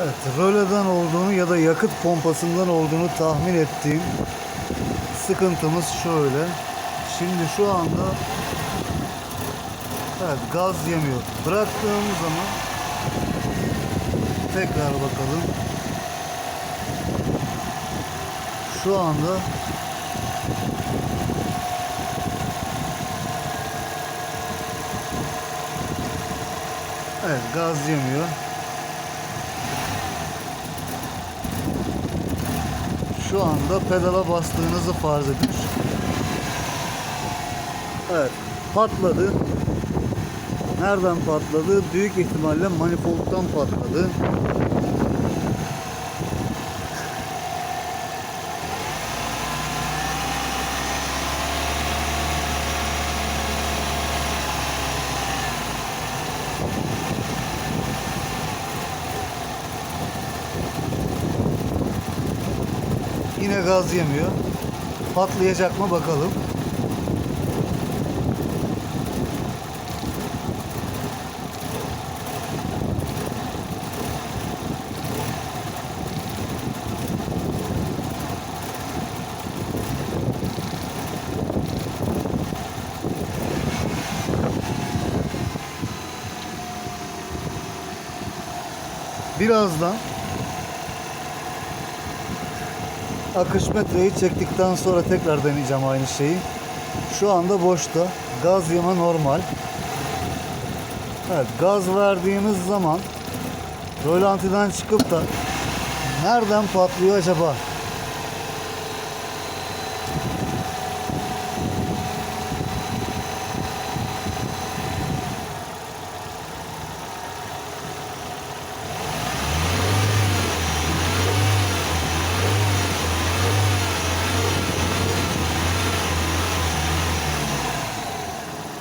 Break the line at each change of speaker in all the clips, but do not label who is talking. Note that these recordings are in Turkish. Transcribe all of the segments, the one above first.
Evet, röleden olduğunu ya da yakıt pompasından olduğunu tahmin ettiğim sıkıntımız şöyle. Şimdi şu anda evet gaz yemiyor. Bıraktığım zaman tekrar bakalım. Şu anda Evet gaz yemiyor. Şu anda pedala bastığınızı farz edin. Evet patladı. Nereden patladı? Büyük ihtimalle manifoldtan patladı. Yine gaz yemiyor. Patlayacak mı bakalım. Birazdan akış metreyi çektikten sonra tekrar deneyeceğim aynı şeyi. Şu anda boşta. Gaz yeme normal. Evet, gaz verdiğimiz zaman rölantiden çıkıp da nereden patlıyor acaba?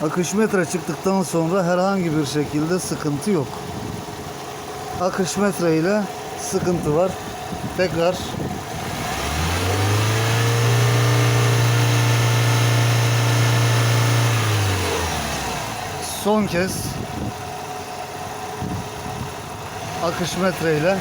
Akış metre çıktıktan sonra herhangi bir şekilde sıkıntı yok. Akış metre ile sıkıntı var. Tekrar son kez akış metre ile